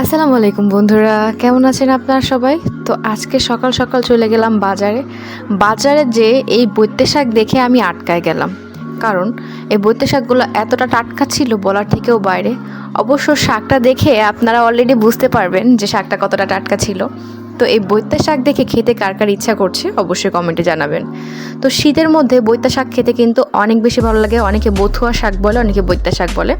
আসসালামু আলাইকুম বন্ধুরা, কেমন আছেন আপনারা সবাই? তো আজকে সকাল সকাল চলে গেলাম বাজারে। বাজারে যে এই বৈত্য শাক দেখে আমি আটকায় গেলাম। কারণ এই বৈত্য শাকগুলো এতটা টাটকা ছিল বলার থেকেও বাইরে। অবশ্য শাকটা দেখে আপনারা অলরেডি বুঝতে পারবেন যে শাকটা কতটা টাটকা ছিল। তো এই বৈত্য শাক দেখে খেতে কার কার ইচ্ছা করছে অবশ্যই কমেন্টে জানাবেন। তো শীতের মধ্যে বৈত্য শাক খেতে কিন্তু অনেক বেশি ভালো লাগে, অনেকে বথুয়া শাক বলে, অনেকে বৈত্য শাক বলে।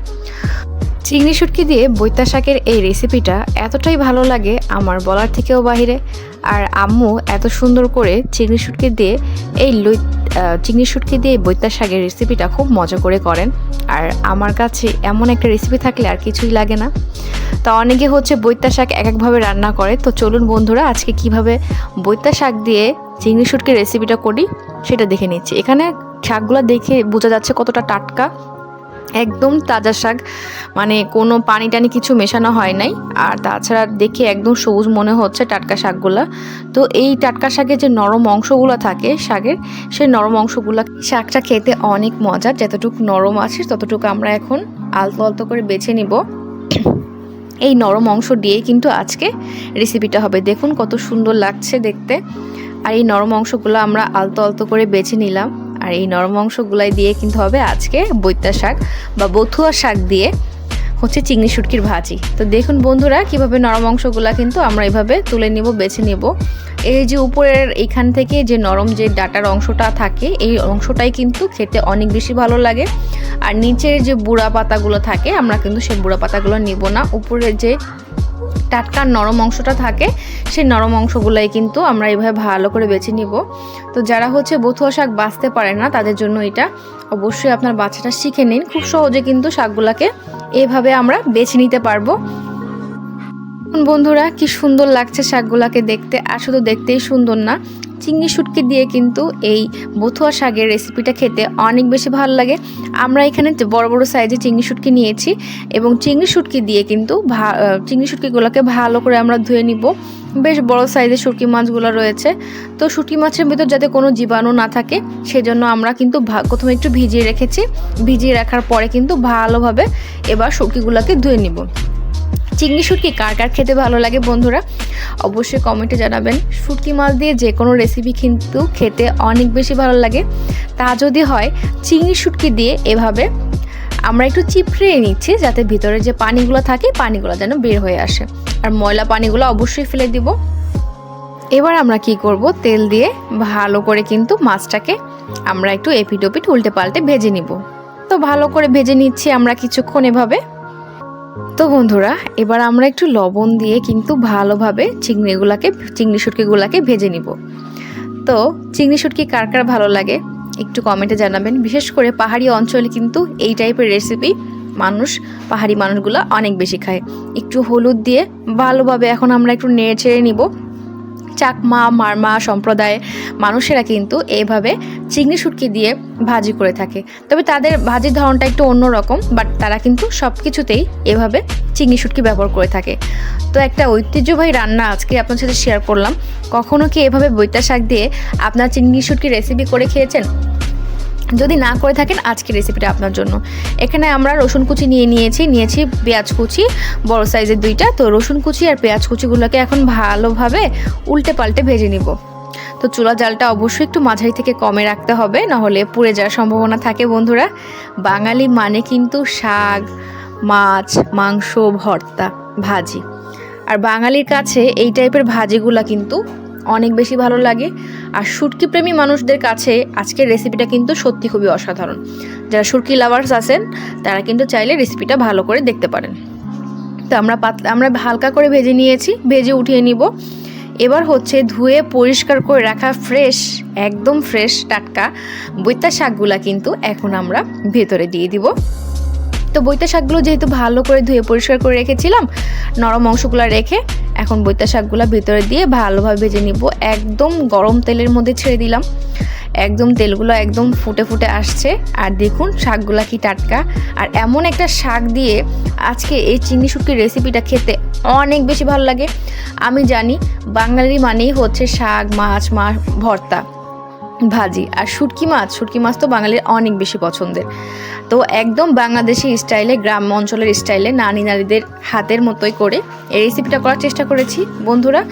চিংড়ি শুটকি দিয়ে বৈতা শাকের এই রেসিপিটা এতটাই ভালো লাগে আমার বলার থেকেও বাহিরে। আর আম্মু এত সুন্দর করে চিংড়ি শুটকি দিয়ে এই লই চিংড়ি শুটকি দিয়ে বৈতা শাকের রেসিপিটা খুব মজা করে করেন। আর আমার কাছে এমন একটা রেসিপি থাকলে আর কিছুই লাগে না। তা অনেকে হচ্ছে বৈতা শাক এক একভাবে রান্না করে। তো চলুন বন্ধুরা, আজকে কীভাবে বৈতা শাক দিয়ে চিংড়ি শুটকির রেসিপিটা করি সেটা দেখে নিচ্ছি। এখানে শাকগুলো দেখে বোঝা যাচ্ছে কতটা টাটকা। একদম তাজা শাক। মানে কোনো পানি টানি কিছু মেশানো হয় নাই। আর তাছাড়া দেখে একদম সবুজ মনে হচ্ছে টাটকা শাকগুলা। তো এই টাটকা শাকের যে নরম অংশগুলো থাকে শাকের, সেই নরম অংশগুলো শাকটা খেতে অনেক মজার। যতটুকু নরম আছে ততটুকু আমরা এখন আলতো আলতো করে বেছে নিব। এই নরম অংশ দিয়েই কিন্তু আজকে রেসিপিটা হবে। দেখুন কত সুন্দর লাগছে দেখতে। আর এই নরম অংশগুলো আমরা আলতো আলতো করে বেছে নিলাম। আর এই নরম অংশগুলাই দিয়ে কিন্তু হবে আজকে বৈত্যা শাক বা বথুয়া শাক দিয়ে হচ্ছে চিংড়ি শুটকির ভাজি। তো দেখুন বন্ধুরা, কীভাবে নরম অংশগুলা কিন্তু আমরা এভাবে তুলে নিব, বেছে নিব। এই যে উপরের এইখান থেকে যে নরম যে ডাটার অংশটা থাকে, এই অংশটাই কিন্তু খেতে অনেক বেশি ভালো লাগে। আর নিচের যে বুড়া পাতাগুলো থাকে, আমরা কিন্তু সেই বুড়া পাতাগুলো নিব না। উপরের যে টাটকা নরম অংশটা থাকে, সেই নরম অংশগুলাই কিন্তু আমরা এইভাবে ভালো করে বেছে নিব। তো যারা হচ্ছে বথুয়া শাক বাঁচতে পারে না, তাদের জন্য এটা অবশ্যই আপনার বাচ্চাটা শিখে নিন। খুব সহজে কিন্তু শাকগুলাকে এভাবে আমরা বেছে নিতে পারব। বন্ধুরা, কি সুন্দর লাগছে শাকগুলাকে দেখতে। আর শুধু দেখতেই সুন্দর না চিংড়ি শুটকি দিয়ে কিন্তু এই বথুয়া শাকের রেসিপিটা খেতে অনেক বেশি ভালো লাগে। আমরা এখানে বড় বড় সাইজে চিংড়ি শুটকি নিয়েছি এবং চিংড়ি শুটকি দিয়ে কিন্তু চিংড়ি শুটকিগুলোকে ভালো করে আমরা ধুয়ে নিব। বেশ বড় সাইজের শুটকি মাছগুলো রয়েছে। তো শুটকি মাছের ভিতর যাতে কোনো জীবাণু না থাকে, সেজন্য আমরা কিন্তু প্রথমে একটু ভিজিয়ে রেখেছি। ভিজিয়ে রাখার পরে কিন্তু ভালোভাবে এবার শুটকিগুলোকে ধুয়ে নিব। চিংড়ি শুটকি কার কার খেতে ভালো লাগে বন্ধুরা? অবশ্যই কমেন্টে জানাবেন। শুটকি মাছ দিয়ে যে কোনো রেসিপি কিন্তু খেতে অনেক বেশি ভালো লাগে। তা যদি হয়, চিংড়ি শুটকি দিয়ে এভাবে আমরা একটু চিপড়ে নিচ্ছি যাতে ভিতরে যে পানিগুলো থাকে, পানিগুলো যেন বের হয়ে আসে। আর ময়লা পানিগুলো অবশ্যই ফেলে দিব। এবার আমরা কি করব? তেল দিয়ে ভালো করে কিন্তু মাছটাকে আমরা একটু এপিট ওপিট উল্টে পাল্টে ভেজে নিব। তো ভালো করে ভেজে নিচ্ছি আমরা কিছুক্ষণ এভাবে। তো বন্ধুরা, এবার আমরা একটু লবণ দিয়ে কিন্তু ভালোভাবে চিংড়িগুলাকে, চিংড়ি শুটকিগুলাকে ভেজে নিব। তো চিংড়ি সুটকি কার কার ভালো লাগে একটু কমেন্টে জানাবেন। বিশেষ করে পাহাড়ি অঞ্চলে কিন্তু এই টাইপের রেসিপি মানুষ, পাহাড়ি মানুষগুলো অনেক বেশি খায়। একটু হলুদ দিয়ে ভালোভাবে এখন আমরা একটু নেড়ে ছেড়ে নিব। চাকমা, মারমা সম্প্রদায় মানুষেরা কিন্তু এইভাবে চিংড়ি শুটকি দিয়ে ভাজি করে থাকে। তবে তাদের ভাজির ধরনটা একটু অন্যরকম বাট তারা কিন্তু সব কিছুতেই এভাবে চিংড়ি সুটকি ব্যবহার করে থাকে। তো একটা ঐতিহ্যবাহী রান্না আজকে আপনার সাথে শেয়ার করলাম। কখনো কি এভাবে বৈতা শাক দিয়ে আপনার চিংড়ি শুটকি রেসিপি করে খেয়েছেন? যদি না করে থাকেন আজকের রেসিপিটা আপনার জন্য। এখানে আমরা রসুন কুচি নিয়ে নিয়েছি নিয়েছি পেঁয়াজ কুচি, বড় সাইজের দুইটা। তো রসুন কুচি আর পেঁয়াজ কুচিগুলোকে এখন ভালোভাবে উল্টে পাল্টে ভেজে নিব। তো চুলা জালটা অবশ্যই একটু মাঝারি থেকে কমে রাখতে হবে, নাহলে পুড়ে যাওয়ার সম্ভাবনা থাকে বন্ধুরা। বাঙালি মানে কিন্তু শাক, মাছ, মাংস, ভর্তা, ভাজি। আর বাঙালির কাছে এই টাইপের ভাজিগুলা কিন্তু অনেক বেশি ভালো লাগে। আর শুটকি প্রেমী মানুষদের কাছে আজকের রেসিপিটা কিন্তু সত্যি খুবই অসাধারণ। যারা শুটকি লাভার্স আছেন, তারা কিন্তু চাইলে রেসিপিটা ভালো করে দেখতে পারেন। তো আমরা পাতলা আমরা হালকা করে ভেজে নিয়েছি, ভেজে উঠিয়ে নিব। এবার হচ্ছে ধুয়ে পরিষ্কার করে রাখা ফ্রেশ একদম ফ্রেশ টাটকা বৈতা শাকগুলা কিন্তু এখন আমরা ভেতরে দিয়ে দিব। তো বৈতা শাকগুলো যেহেতু ভালো করে ধুয়ে পরিষ্কার করে রেখেছিলাম, নরম অংশগুলো রেখে এখন বৈতা শাকগুলো ভিতরে দিয়ে ভালোভাবে ভেজে নিব। একদম গরম তেলের মধ্যে ছেড়ে দিলাম। একদম তেলগুলো একদম ফুটে ফুটে আসছে। আর দেখুন শাকগুলো কি টাটকা। আর এমন একটা শাক দিয়ে আজকে এই চিংড়ি শুটকির রেসিপিটা খেতে অনেক বেশি ভালো লাগে। আমি জানি বাঙালি মানেই হচ্ছে শাক, মাছ মাছ, ভর্তা। ভাজি আর শুটকি মাছ শুটকি মাছ তো বাঙালির অনেক বেশি পছন্দের। তো একদম বাংলাদেশি স্টাইলে গ্রাম্য অঞ্চলের স্টাইলে নানি নারীদের হাতের মতোই করে এই রেসিপিটা করার চেষ্টা করেছি, বন্ধুরা।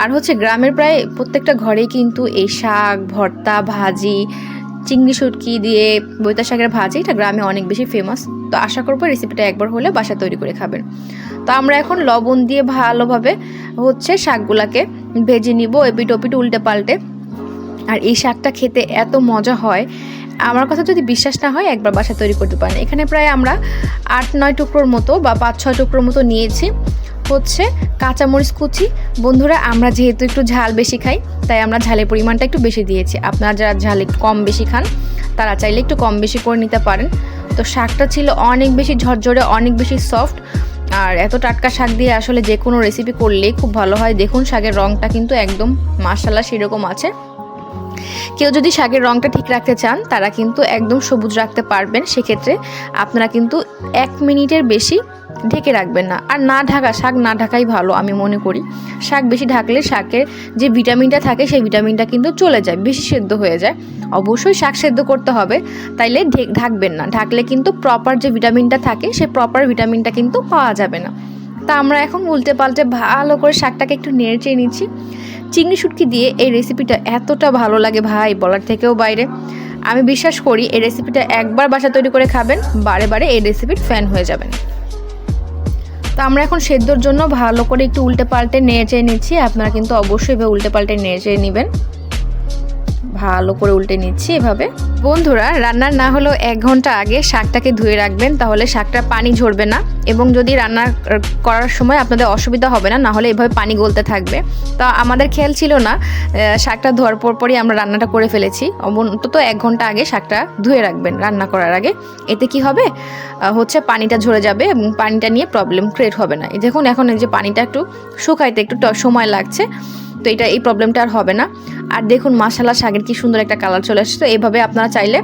আর হচ্ছে গ্রামের প্রায় প্রত্যেকটা ঘরেই কিন্তু এই শাক, ভর্তা, ভাজি, চিংড়ি শুটকি দিয়ে বৈতা শাকের ভাজি, এটা গ্রামে অনেক বেশি ফেমাস তো আশা করব রেসিপিটা একবার হলে বাসা তৈরি করে খাবেন। তো আমরা এখন লবণ দিয়ে ভালোভাবে হচ্ছে শাকগুলাকে ভেজে নিব এপিট ওপিট উল্টে পাল্টে। আর এই শাকটা খেতে এত মজা হয়। আমার কথা যদি বিশ্বাস না হয়, একবার বাসা তৈরি করতে পারেন। এখানে প্রায় আমরা আট, নয় টুকরোর মতো বা পাঁচ, ছয় টুকরোর মতো নিয়েছি। হচ্ছে কাঁচামরিচ কুচি। বন্ধুরা, আমরা যেহেতু একটু ঝাল বেশি খাই, তাই আমরা ঝালের পরিমাণটা একটু বেশি দিয়েছি। আপনারা যারা ঝাল একটু কম বেশি খান, তারা চাইলে একটু কম বেশি করে নিতে পারেন। তো শাকটা ছিল অনেক বেশি ঝরঝরে, অনেক বেশি সফট। আর এত টাটকা শাক দিয়ে আসলে যে কোনো রেসিপি করলেই খুব ভালো হয়। দেখুন, শাকের রঙটা কিন্তু একদম মাসাল্লা সেরকম আছে। কেউ যদি শাকের রঙটা ঠিক রাখতে চান, তারা কিন্তু একদম সবুজ রাখতে পারবেন। সেক্ষেত্রে আপনারা কিন্তু এক মিনিটের বেশি ঢেকে রাখবেন না। আর না ঢাকা, শাক না ঢাকাই ভালো, আমি মনে করি। শাক বেশি ঢাকলে শাকের যে ভিটামিনটা থাকে, সেই ভিটামিনটা কিন্তু চলে যায়, বেশি সেদ্ধ হয়ে যায়। অবশ্যই শাক সেদ্ধ করতে হবে, তাইলে ঢেক- ঢাকবেন না। ঢাকলে কিন্তু প্রপার যে ভিটামিনটা থাকে সেই প্রপার ভিটামিনটা কিন্তু পাওয়া যাবে না। তা আমরা এখন উল্টে পাল্টে ভালো করে শাকটাকে একটু নেড়ে চেয়ে নিচ্ছি। চিংড়ি শুটকি দিয়ে এই রেসিপিটা এতটা ভালো লাগে ভাই বলার থেকেও বাইরে। আমি বিশ্বাস করি এই রেসিপিটা একবার বাসা তৈরি করে খাবেন, বারে বারে এই রেসিপির ফ্যান হয়ে যাবেন। তো আমরা এখন সেদ্ধর জন্য ভালো করে একটু উল্টে পাল্টে নেড়ে চেয়ে নিচ্ছি, আপনারা কিন্তু অবশ্যই এভাবে উল্টে পাল্টে নেড়ে চেয়ে নেবেন। ভালো করে উল্টে নিচ্ছি এভাবে। বন্ধুরা, রান্নার না হলেও এক ঘণ্টা আগে শাকটাকে ধুয়ে রাখবেন, তাহলে শাকটা পানি ঝরবে না। এবং যদি রান্না করার সময় আপনাদের অসুবিধা হবে না না হলে এভাবে পানি গলতে থাকবে। তো আমাদের খেয়াল ছিল না শাকটা ধোয়ার পর পরই আমরা রান্নাটা করে ফেলেছি। অন্তত এক ঘণ্টা আগে শাকটা ধুয়ে রাখবেন রান্না করার আগে। এতে কি হবে? হচ্ছে পানিটা ঝরে যাবে এবং পানিটা নিয়ে প্রবলেম ক্রিয়েট হবে না। দেখুন, এখন এই যে পানিটা একটু শুকাইতে একটু সময় লাগছে, তো এটা এই প্রবলেমটা আর হবে না। আর দেখুন মাসালা শাকের কি সুন্দর একটা কালার চলে আসছে। তো এভাবে আপনারা চাইলে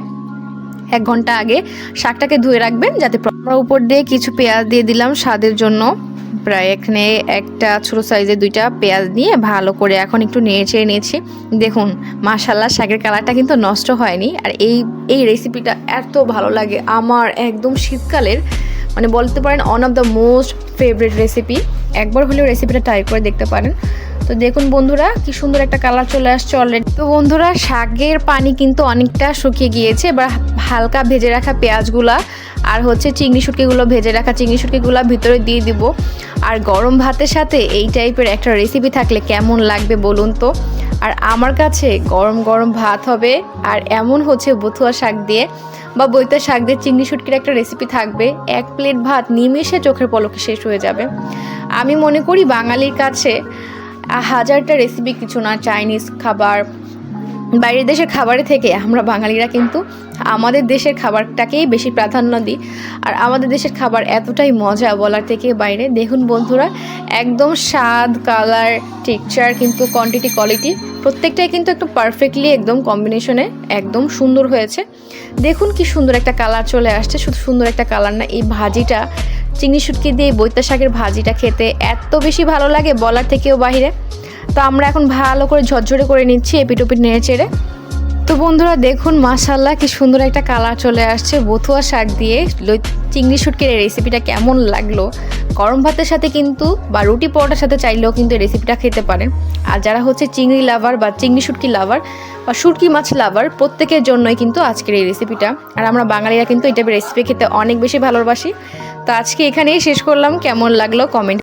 এক ঘণ্টা আগে শাকটাকে ধুয়ে রাখবেন, যাতে আমরা উপর দিয়ে কিছু পেঁয়াজ দিয়ে দিলাম স্বাদের জন্য। প্রায় এখানে একটা ছোটো সাইজের দুইটা পেঁয়াজ নিয়ে ভালো করে এখন একটু নেড়ে নিয়েছি। দেখুন মাশাল্লাহ শাকের কালারটা কিন্তু নষ্ট হয়নি। আর এই এই রেসিপিটা এত ভালো লাগে। আমার একদম শীতকালের মানে বলতে পারেন one of the most favourite recipe একবার হলেও রেসিপিটা ট্রাই করে দেখতে পারেন। তো দেখুন বন্ধুরা, কি সুন্দর একটা কালার চলে আসছে অলরেডি তো বন্ধুরা, শাকের পানি কিন্তু অনেকটা শুকিয়ে গিয়েছে। এবার হালকা ভেজে রাখা পেঁয়াজগুলা আর হচ্ছে চিংড়ি শুটকিগুলো, ভেজে রাখা চিংড়ি শুটকিগুলো ভিতরে দিয়ে দিব। আর গরম ভাতের সাথে এই টাইপের একটা রেসিপি থাকলে কেমন লাগবে বলুন তো? আর আমার কাছে গরম গরম ভাত হবে, আর এমন হচ্ছে বথুয়া শাক দিয়ে বা বইতে শাক দিয়ে চিংড়ি শুটকির একটা রেসিপি থাকবে। এক প্লেট ভাত নিমেষে চোখের পলকে শেষ হয়ে যাবে। আমি মনে করি বাঙালির কাছে হাজারটা রেসিপি কিছু না চাইনিজ খাবার। বাইরের দেশের খাবারের থেকে আমরা বাঙালিরা কিন্তু আমাদের দেশের খাবারটাকেই বেশি প্রাধান্য দিই। আর আমাদের দেশের খাবার এতটাই মজা বলার থেকে বাইরে। দেখুন বন্ধুরা, একদম স্বাদ কালার টেক্সচার কিন্তু কোয়ান্টিটি কোয়ালিটি প্রত্যেকটাই কিন্তু একটু পারফেক্টলি একদম কম্বিনেশনে একদম সুন্দর হয়েছে। দেখুন কি সুন্দর একটা কালার চলে আসছে। শুধু সুন্দর একটা কালার না, এই ভাজিটা চিংড়ি শুটকি দিয়ে বৈতা শাকের ভাজিটা খেতে এত বেশি ভালো লাগে বলার থেকেও বাইরে তো আমরা এখন ভালো করে ঝরঝরে করে নিচ্ছি এপিটোপিট নেড়ে চেড়ে। তো বন্ধুরা দেখুন মাশাল্লাহ কি সুন্দর একটা কালার চলে আসছে বথুয়া শাক দিয়ে। চিংড়ি শুটকির এই রেসিপিটা কেমন লাগল? গরম ভাতের সাথে কিন্তু বা রুটি পরোটার সাথে চাইলেও কিন্তু এই রেসিপিটা খেতে পারেন। আর যারা হচ্ছে চিংড়ি লাভার বা চিংড়ি শুটকি লাভার বা শুটকি মাছ লাভার প্রত্যেকের জন্যই কিন্তু আজকের এই রেসিপিটা আর আমরা বাঙালিরা কিন্তু টাইপের রেসিপি খেতে অনেক বেশি ভালোবাসি। তো আজকে এখানেই শেষ করলাম। কেমন লাগল কমেন্ট